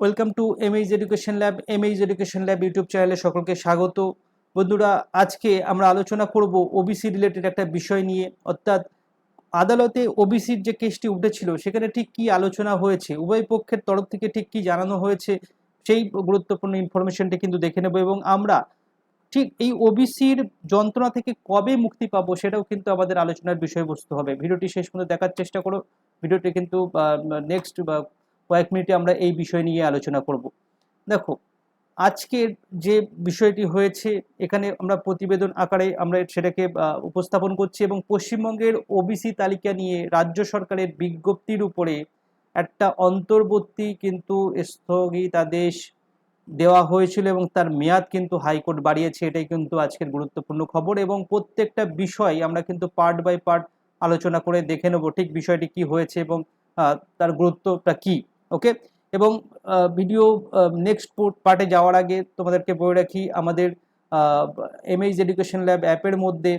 Welcome to এমএইজ education lab এমএইজ education lab YouTube চ্যানেলে সকলকে স্বাগত। বন্ধুরা, আজকে আমরা আলোচনা করব ওবিসি রিলেটেড একটা বিষয় নিয়ে, অর্থাৎ আদালতে ওবিসির যে কেসটি উঠেছিল, সেখানে ঠিক কি আলোচনা হয়েছে, উভয় পক্ষের তরফ থেকে ঠিক কি জানানো হয়েছে, সেই গুরুত্বপূর্ণ ইনফরমেশনটি কিন্তু দেখে নেব এবং আমরা ঠিক এই ওবিসির যন্ত্রণা থেকে কবে মুক্তি পাবো, সেটাও কিন্তু আমাদের আলোচনার বিষয়বস্তু হবে। ভিডিওটি শেষ পর্যন্ত দেখার চেষ্টা করো। ভিডিওটি কিন্তু নেক্সট কয়েক মিনিটে আমরা এই বিষয় নিয়ে আলোচনা করব। দেখো, আজকের যে বিষয়টি হয়েছে, এখানে আমরা প্রতিবেদন আকারে আমরা সেটাকে উপস্থাপন করছি এবং পশ্চিমবঙ্গের ওবিসি তালিকা নিয়ে রাজ্য সরকারের বিজ্ঞপ্তির উপরে একটা অন্তর্বর্তী কিন্তু স্থগিতাদেশ দেওয়া হয়েছিল এবং তার মেয়াদ কিন্তু হাইকোর্ট বাড়িয়েছে, এটাই কিন্তু আজকের গুরুত্বপূর্ণ খবর এবং প্রত্যেকটা বিষয় আমরা কিন্তু পার্ট বাই পার্ট আলোচনা করে দেখে নেব, ঠিক বিষয়টি কি হয়েছে এবং তার গুরুত্বটা কি। ওকে এবং ভিডিও নেক্সট পার্টে যাওয়ার আগে তোমাদেরকে বলে রাখি, আমাদের এমএইচ এডুকেশন ল্যাব অ্যাপের মধ্যে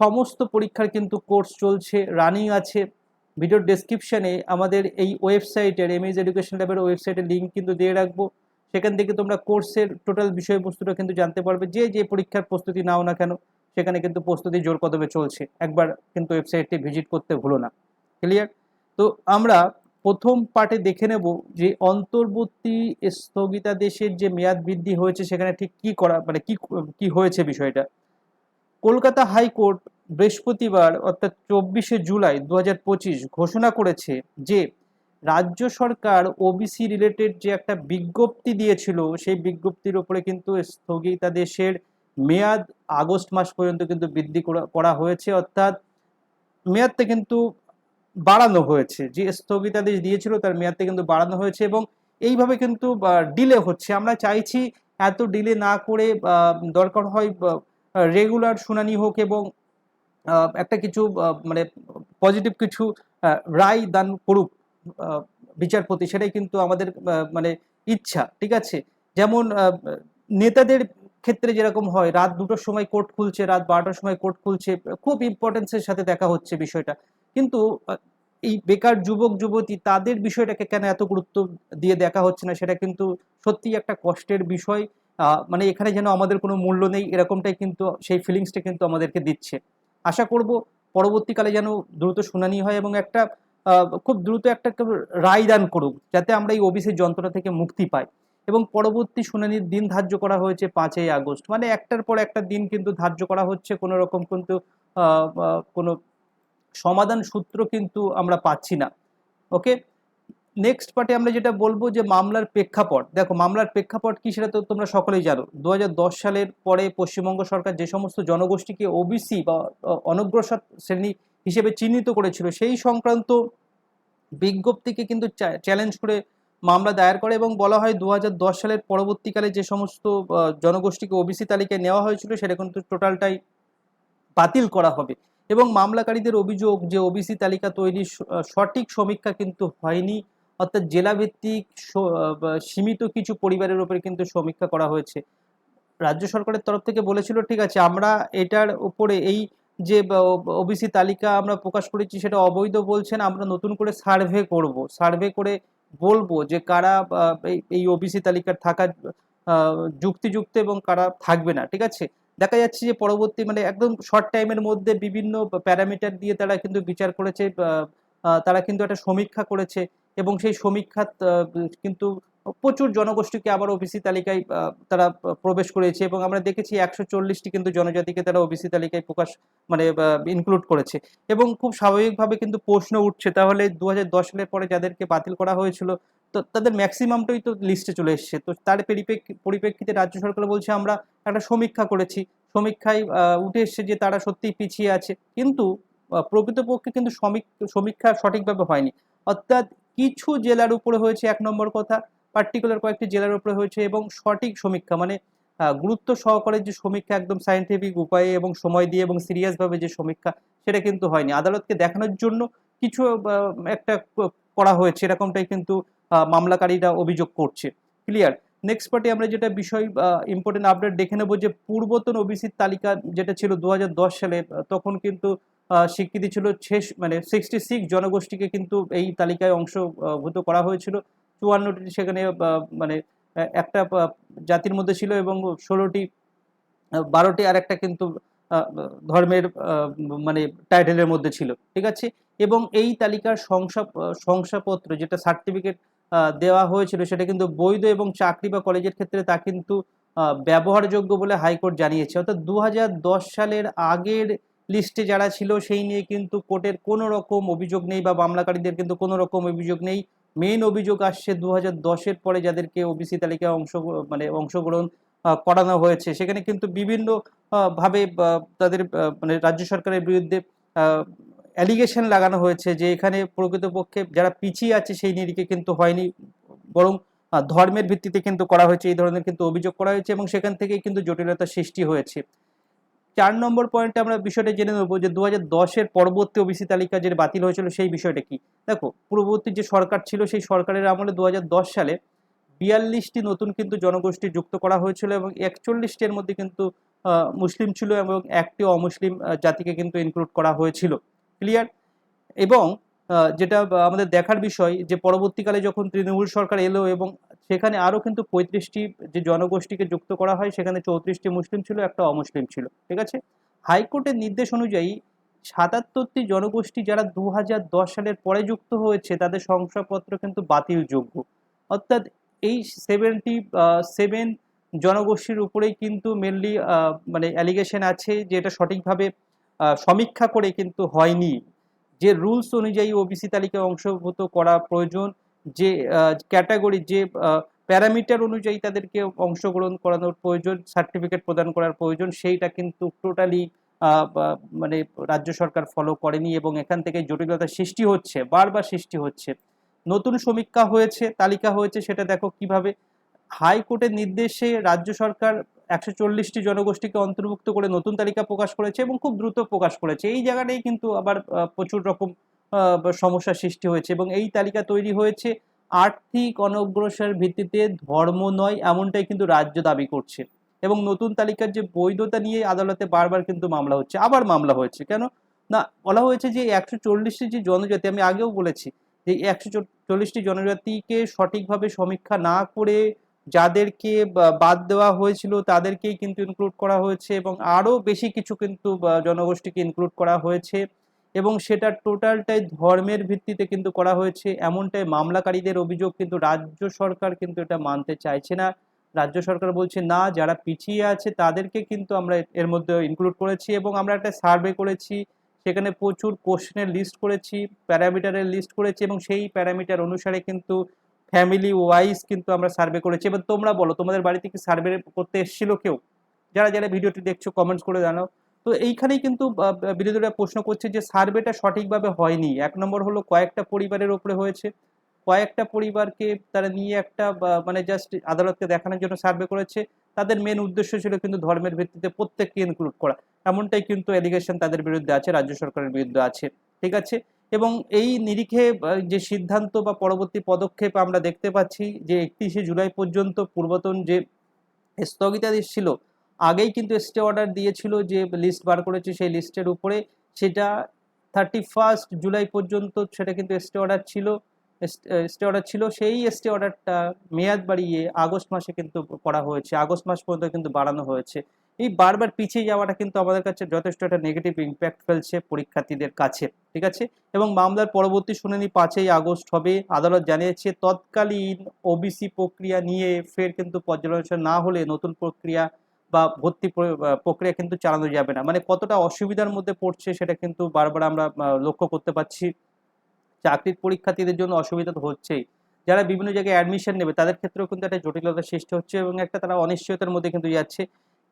সমস্ত পরীক্ষার কিন্তু কোর্স চলছে রানিং আছে। ভিডিওর ডেসক্রিপশানে আমাদের এই ওয়েবসাইটের এমএইচ এডুকেশন ল্যাবের ওয়েবসাইটের লিঙ্ক কিন্তু দিয়ে রাখব। সেখান থেকে তোমরা কোর্সের টোটাল বিষয়বস্তুটা কিন্তু জানতে পারবে। যে যে পরীক্ষার প্রস্তুতি নাও না কেন, সেখানে কিন্তু প্রস্তুতি জোর কদমে চলছে। একবার কিন্তু ওয়েবসাইটটি ভিজিট করতে ভুলো না। ক্লিয়ার তো আমরা প্রথম পার্টে দেখে নেব যে অন্তর্বর্তী স্থগিতাদেশের যে মেয়াদ বৃদ্ধি হয়েছে, সেখানে ঠিক কি করা মানে কি কি হয়েছে বিষয়টা। কলকাতা হাইকোর্ট বৃহস্পতিবার, অর্থাৎ চব্বিশে জুলাই দু হাজার পঁচিশ, ঘোষণা করেছে যে রাজ্য সরকার ওবিসি রিলেটেড যে একটা বিজ্ঞপ্তি দিয়েছিল, সেই বিজ্ঞপ্তির উপরে কিন্তু স্থগিতাদেশের মেয়াদ আগস্ট মাস পর্যন্ত কিন্তু বৃদ্ধি করা- করা হয়েছে। অর্থাৎ মেয়াদটা কিন্তু বাড়ানো হয়েছে। যে স্থগিতাদেশ দিয়েছিল তার মেয়াদটা কিন্তু বাড়ানো হয়েছে এবং এইভাবে কিন্তু ডিলে হচ্ছে। আমরা চাইছি এত ডিলে না করে দরকার হয় রেগুলার শুনানি হোক এবং একটা কিছু মানে পজিটিভ কিছু রায় দান করুক বিচারপতি, সেটাই কিন্তু আমাদের মানে ইচ্ছা, ঠিক আছে? যেমন নেতাদের ক্ষেত্রে যেরকম হয়, রাত দুটোর সময় কোর্ট খুলছে, রাত বারোটার সময় কোর্ট খুলছে, খুব ইম্পর্টেন্সের সাথে দেখা হচ্ছে বিষয়টা। কিন্তু এই বেকার যুবক, যুবতী তাদের বিষয়টাকে কেন এত গুরুত্ব দিয়ে দেখা হচ্ছে না? সেটা কিন্তু সত্যিই একটা কষ্টের বিষয়। মানে এখানে যেন আমাদের কোনো মূল্য নেই, এরকমটাই কিন্তু সেই ফিলিংসটা কিন্তু আমাদেরকে দিচ্ছে। আশা করব পরবর্তীকালে যেন দ্রুত শুনানি হয় এবং একটা খুব দ্রুত একটা রায় দান করুক, যাতে আমরা এই ওবিসির যন্ত্রণা থেকে মুক্তি পাই। এবং পরবর্তী শুনানির দিন ধার্য করা হয়েছে পাঁচই আগস্ট। মানে একটার পর একটা দিন কিন্তু ধার্য করা হচ্ছে কোনো রকম কিন্তু কোনো সমাধান সূত্র কিন্তু আমরা পাচ্ছি না ওকে নেক্সট পার্টে আমরা যেটা বলব যে মামলার প্রেক্ষাপট। দেখো, মামলার প্রেক্ষাপট কি সেটা তো তোমরা সকলেই জানো। দু হাজার দশ সালের পরে পশ্চিমবঙ্গ সরকার যে সমস্ত জনগোষ্ঠীকে ওবিসি বা অনগ্রসর শ্রেণি হিসেবে চিহ্নিত করেছিল, সেই সংক্রান্ত বিজ্ঞপ্তিকে কিন্তু চ্যালেঞ্জ করে মামলা দায়ের করে এবং বলা হয় দু হাজার দশ সালের পরবর্তীকালে যে সমস্ত জনগোষ্ঠীকে ওবিসি তালিকায় নেওয়া হয়েছিল, সেটা কিন্তু টোটালটাই বাতিল করা হবে। এবং মামলাকারীদের অভিযোগ যে ওবিসি তালিকা তৈরির সঠিক সমীক্ষা কিন্তু হয়নি। অর্থাৎ জেলাভিত্তিক সীমিত কিছু পরিবারের উপরে কিন্তু সমীক্ষা করা হয়েছে। রাজ্য সরকারের তরফ থেকে বলেছিল, ঠিক আছে, আমরা এটার উপরে এই যে ওবিসি তালিকা আমরা প্রকাশ করেছি, সেটা অবৈধ বলছেন আমরা নতুন করে সার্ভে করব। সার্ভে করে বলব যে কারা এই ওবিসি তালিকার থাকা যুক্তিযুক্ত এবং কারা থাকবে না, ঠিক আছে? দেখা যাচ্ছে যে পরবর্তী মানে একদম শর্ট টাইমের মধ্যে বিভিন্ন প্যারামিটার দিয়ে তারা কিন্তু বিচার করেছে তারা কিন্তু একটা সমীক্ষা করেছে এবং সেই সমীক্ষা কিন্তু প্রচুর জনগোষ্ঠীকে আবার ওবিসি তালিকায় তারা প্রবেশ করেছে এবং আমরা দেখেছি একশো চল্লিশটি কিন্তু জনজাতিকে তারা ওবিসি তালিকায় প্রকাশ মানে ইনক্লুড করেছে এবং খুব স্বাভাবিকভাবে কিন্তু প্রশ্ন উঠছে। তাহলে দু হাজার দশ সালের পরে যাদেরকে বাতিল করা হয়েছিল তো তাদের ম্যাক্সিমামটাই তো লিস্টে চলে এসছে। তো তার পরিপ্রেক্ষি- পরিপ্রেক্ষিতে রাজ্য সরকার বলছে, আমরা একটা সমীক্ষা করেছি। সমীক্ষায় উঠে এসছে যে তারা সত্যিই পিছিয়ে আছে। কিন্তু প্রকৃতপক্ষে কিন্তু সমীক- সমীক্ষা সঠিকভাবে হয়নি। অর্থাৎ কিছু জেলার উপরে হয়েছে এক নম্বর কথা পার্টিকুলার কয়েকটি জেলার উপরে হয়েছে এবং সঠিক সমীক্ষা। মানে গুরুত্ব সহকারে যে সমীক্ষা একদম সায়েন্টিফিক উপায়ে এবং সময় দিয়ে এবং সিরিয়াসভাবে যে সমীক্ষা, সেটা কিন্তু হয়নি। আদালতকে দেখানোর জন্য কিছু একটা করা হয়েছে। এরকমটাই কিন্তু মামলাকারীরা অভিযোগ করছে। ক্লিয়ার নেক্সট পার্টে আমরা যেটা বিষয় ইম্পর্টেন্ট আপডেট দেখে নেব যে পূর্বতন ওবিসির তালিকা যেটা ছিল দু হাজার দশ সালে তখন কিন্তু স্বীকৃতি ছিল শেষ মানে সিক্সটি সিক্স জনগোষ্ঠীকে কিন্তু এই তালিকায় অংশভূত করা হয়েছিল। চুয়ান্নটি সেখানে মানে একটা জাতির মধ্যে ছিল এবং ষোলোটি বারোটি আর একটা কিন্তু ধর্মের মানে টাইটেলের মধ্যে ছিল। ঠিক আছে? এবং এই তালিকার শংসা শংসাপত্র, যেটা সার্টিফিকেট দেওয়া হয়েছিল, সেটা কিন্তু বৈধ এবং চাকরি বা কলেজের ক্ষেত্রে তা কিন্তু ব্যবহারযোগ্য বলে হাইকোর্ট জানিয়েছে। অর্থাৎ দু হাজার দশ সালের আগের লিস্টে যারা ছিল, সেই নিয়ে কিন্তু কোর্টের কোনো রকম অভিযোগ নেই বা মামলাকারীদের কিন্তু কোনো রকম অভিযোগ নেই। মেইন অভিযোগ আসছে দু হাজার পরে যাদেরকে ওবিসি তালিকায় অংশ মানে অংশগ্রহণ করানো হয়েছে। সেখানে কিন্তু বিভিন্ন ভাবে তাদের মানে রাজ্য সরকারের বিরুদ্ধে অ্যালিগেশন লাগানো হয়েছে যে এখানে প্রকৃতপক্ষে যারা পিছিয়ে আছে সেই নিরিখে কিন্তু হয়নি, বরং ধর্মের ভিত্তিতে কিন্তু করা হয়েছে, এই ধরনের কিন্তু অভিযোগ করা হয়েছে এবং সেখান থেকেই কিন্তু জটিলতার সৃষ্টি হয়েছে। চার নম্বর পয়েন্টে আমরা বিষয়টা জেনে নেব যে দু হাজার দশের পরবর্তী ওবিসি তালিকা যে বাতিল হয়েছিল সেই বিষয়টা কি? দেখো, পূর্ববর্তী যে সরকার ছিল সেই সরকারের আমলে দু হাজার দশ সালে বিয়াল্লিশটি নতুন কিন্তু জনগোষ্ঠী যুক্ত করা হয়েছিল এবং একচল্লিশটির মধ্যে কিন্তু মুসলিম ছিল এবং একটি অমুসলিম জাতিকে কিন্তু ইনক্লুড করা হয়েছিল। ক্লিয়ার এবং যেটা আমাদের দেখার বিষয় যে পরবর্তীকালে যখন তৃণমূল সরকার এলো এবং সেখানে আরও কিন্তু পঁয়ত্রিশটি যে জনগোষ্ঠীকে যুক্ত করা হয়, সেখানে চৌত্রিশটি মুসলিম ছিল, একটা অমুসলিম ছিল, ঠিক আছে? হাইকোর্টের নির্দেশ অনুযায়ী সাতাত্তরটি জনগোষ্ঠী যারা দু হাজার দশ সালের পরে যুক্ত হয়েছে, তাদের শংসাপত্র কিন্তু বাতিলযোগ্য। অর্থাৎ এই সেভেন্টি সেভেন জনগোষ্ঠীর উপরেই কিন্তু মেনলি মানে অ্যালিগেশন আছে যে এটা সঠিকভাবে সমীক্ষা করে কিন্তু হয়নি যে রুলস অনুযায়ী ওবিসি তালিকায় অংশভুক্ত করা প্রয়োজন, যে ক্যাটাগরি, যে প্যারামিটার অনুযায়ী তাদেরকে অংশগ্রহণ করানোর প্রয়োজন, সার্টিফিকেট প্রদান করার প্রয়োজন, সেইটা কিন্তু টোটালি মানে রাজ্য সরকার ফলো করেনি এবং এখান থেকে জটিলতা সৃষ্টি হচ্ছে, বারবার সৃষ্টি হচ্ছে। নতুন সমীক্ষা হয়েছে, তালিকা হয়েছে, সেটা দেখো কীভাবে। হাইকোর্টের নির্দেশে রাজ্য সরকার একশো চল্লিশটি জনগোষ্ঠীকে অন্তর্ভুক্ত করে নতুন তালিকা প্রকাশ করেছে এবং খুব দ্রুত প্রকাশ করেছে। এই জায়গাটাই কিন্তু আবার প্রচুর রকম সমস্যার সৃষ্টি হয়েছে এবং এই তালিকা তৈরি হয়েছে আর্থিক অনগ্রসর ভিত্তিতে ধর্ম নয় এমনটাই কিন্তু রাজ্য দাবি করছে। এবং নতুন তালিকার যে বৈধতা নিয়ে আদালতে বারবার কিন্তু মামলা হচ্ছে, আবার মামলা হয়েছে। কেন? না, বলা হয়েছে যে একশো চল্লিশটি যে জনজাতি, আমি আগেও বলেছি যে একশো চল্লিশটি জনজাতিকে সঠিকভাবে সমীক্ষা না করে যাদেরকে বাদ দেওয়া হয়েছিল তাদেরকেই কিন্তু ইনক্লুড করা হয়েছে এবং আরও বেশি কিছু কিন্তু জনগোষ্ঠীকে ইনক্লুড করা হয়েছে এবং সেটা টোটালটাই ধর্মের ভিত্তিতে কিন্তু করা হয়েছে। এমনটাই মামলাকারীদের অভিযোগ কিন্তু রাজ্য সরকার কিন্তু এটা মানতে চাইছে না। রাজ্য সরকার বলছে, না, যারা পিছিয়ে আছে তাদেরকে কিন্তু আমরা এর মধ্যে ইনক্লুড করেছি এবং আমরা একটা সার্ভে করেছি। সেখানে প্রচুর কোশ্চেনের লিস্ট করেছি প্যারামিটারের লিস্ট করেছি এবং সেই প্যারামিটার অনুসারে কিন্তু ফ্যামিলি ওয়াইজ কিন্তু আমরা সার্ভে করেছি। এবার তোমরা বলো, তোমাদের বাড়িতে কি সার্ভে করতে এসেছিল কেউ? যারা যারা ভিডিওটি দেখছ কমেন্টস করে জানাও। তো এইখানেই কিন্তু বিরোধীরা প্রশ্ন করছে যে সার্ভেটা সঠিকভাবে হয়নি। এক নম্বর হলো কয়েকটা পরিবারের ওপরে হয়েছে। কয়েকটা পরিবারকে তারা নিয়ে একটা মানে জাস্ট আদালতকে দেখানোর জন্য সার্ভে করেছে। তাদের মেন উদ্দেশ্য ছিল কিন্তু ধর্মের ভিত্তিতে প্রত্যেককে ইনক্লুড করা। এমনটাই কিন্তু এলিগেশন তাদের বিরুদ্ধে আছে, রাজ্য সরকারের বিরুদ্ধে আছে। ঠিক আছে? এবং এই নিরিখে যে সিদ্ধান্ত বা পরবর্তী পদক্ষেপ আমরা দেখতে পাচ্ছি যে একত্রিশে জুলাই পর্যন্ত পূর্বতন যে স্থগিতাদেশ ছিল, আগেই কিন্তু স্টে অর্ডার দিয়েছিল যে লিস্ট বার করেছে সেই লিস্টের উপরে, সেটা থার্টি ফার্স্ট জুলাই পর্যন্ত সেটা কিন্তু স্টে অর্ডার ছিল স্টে অর্ডার ছিল, সেই স্টে অর্ডারটা মেয়াদ বাড়িয়ে আগস্ট মাসে কিন্তু করা হয়েছে, আগস্ট মাস পর্যন্ত কিন্তু বাড়ানো হয়েছে। এই বারবার পিছিয়ে যাওয়াটা কিন্তু আমাদের কাছে যথেষ্ট একটা নেগেটিভ ইম্প্যাক্ট ফেলছে পরীক্ষার্থীদের কাছে, ঠিক আছে? এবং মামলার পরবর্তী শুনানি পাঁচই আগস্ট হবে। আদালত জানিয়েছে, তৎকালীন ওবিসি প্রক্রিয়া নিয়ে ফের কিন্তু পর্যালোচনা না হলে নতুন প্রক্রিয়া বা ভর্তি প্রক্রিয়া কিন্তু চালানো যাবে না। মানে কতটা অসুবিধার মধ্যে পড়ছে সেটা কিন্তু বারবার আমরা লক্ষ্য করতে পারছি। চাকরির পরীক্ষার্থীদের জন্য অসুবিধা তো হচ্ছেই। যারা বিভিন্ন জায়গায় অ্যাডমিশন নেবে, তাদের ক্ষেত্রেও কিন্তু একটা জটিলতার সৃষ্টি হচ্ছে এবং একটা তারা অনিশ্চয়তার মধ্যে কিন্তু যাচ্ছে।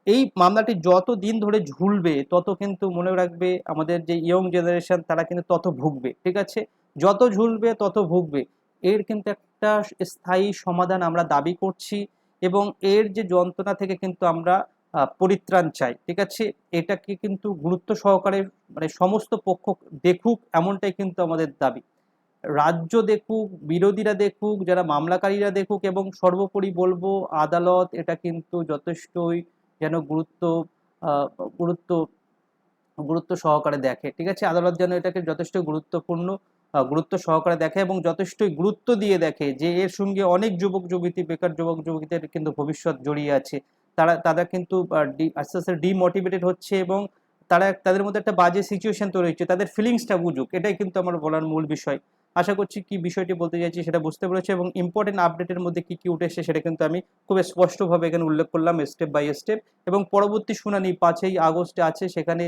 এই মামলাটি যত দিন ধরে ঝুলবে, তত কিন্তু মনে রাখবে আমাদের যে ইয়ং জেনারেশন তারা কিন্তু তত ভুগবে, ঠিক আছে? যত ঝুলবে, তত ভুগবে। এর কিন্তু একটা স্থায়ী সমাধান আমরা দাবি করছি এবং এর যে যন্ত্রণা থেকে কিন্তু আমরা পরিত্রাণ চাই, ঠিক আছে? এটাকে কিন্তু গুরুত্ব সহকারে মানে সমস্ত পক্ষ দেখুক, এমনটাই কিন্তু আমাদের দাবি। রাজ্য দেখুক, বিরোধীরা দেখুক, যারা মামলাকারীরা দেখুক এবং সর্বোপরি বলব আদালত এটা কিন্তু যথেষ্টই যেন গুরুত্ব গুরুত্ব গুরুত্ব সহকারে দেখে, ঠিক আছে? আদালত যেন এটাকে যথেষ্ট গুরুত্বপূর্ণ গুরুত্ব সহকারে দেখে এবং যথেষ্টই গুরুত্ব দিয়ে দেখে যে এর সঙ্গে অনেক যুবক যুবতী, বেকার যুবক যুবতীদের কিন্তু ভবিষ্যৎ জড়িয়ে আছে। তারা তারা কিন্তু আস্তে আস্তে ডিমোটিভেটেড হচ্ছে এবং তারা তাদের মধ্যে একটা বাজে সিচুয়েশন তৈরি হচ্ছে। তাদের ফিলিংসটা বুঝুক, এটাই কিন্তু আমার বলার মূল বিষয়। আশা করছি কি বিষয়টি বলতে চাইছি সেটা বুঝতে পেরেছে এবং ইম্পর্টেন্ট আপডেটের মধ্যে কি কি উঠে এসেছে সেটা কিন্তু আমি খুব স্পষ্টভাবে এখানে উল্লেখ করলাম স্টেপ বাই স্টেপ এবং পরবর্তী শুনানি পাঁচই আগস্টে আছে, সেখানে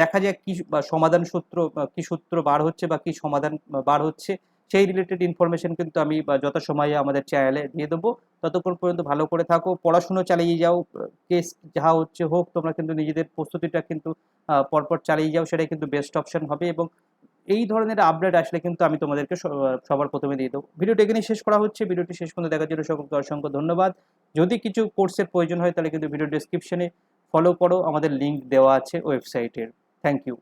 দেখা যাক কি সমাধান সূত্র কি সূত্র বার হচ্ছে বা কি সমাধান বার হচ্ছে, সেই রিলেটেড ইনফরমেশন কিন্তু আমি যথাসময়ে আমাদের চ্যানেলে দিয়ে দেবো। ততক্ষণ পর্যন্ত ভালো করে থাকো, পড়াশুনো চালিয়ে যাও কেস যা হচ্ছে হোক, তোমরা কিন্তু নিজেদের প্রস্তুতিটা কিন্তু পরপর চালিয়ে যাও, সেটাই কিন্তু বেস্ট অপশন হবে এবং এই ধরনের আপডেট আসলে কিন্তু আমি তোমাদেরকে সবার প্রথমে দিয়ে দেবো। ভিডিওটি এখানেই শেষ করা হচ্ছে। ভিডিওটি শেষ পর্যন্ত দেখার জন্য সকলকে অসংখ্য ধন্যবাদ। যদি কিছু কোর্সের প্রয়োজন হয় তাহলে কিন্তু ভিডিও ডিসক্রিপশনে ফলো করো। আমাদের লিঙ্ক দেওয়া আছে ওয়েবসাইটের থ্যাংক ইউ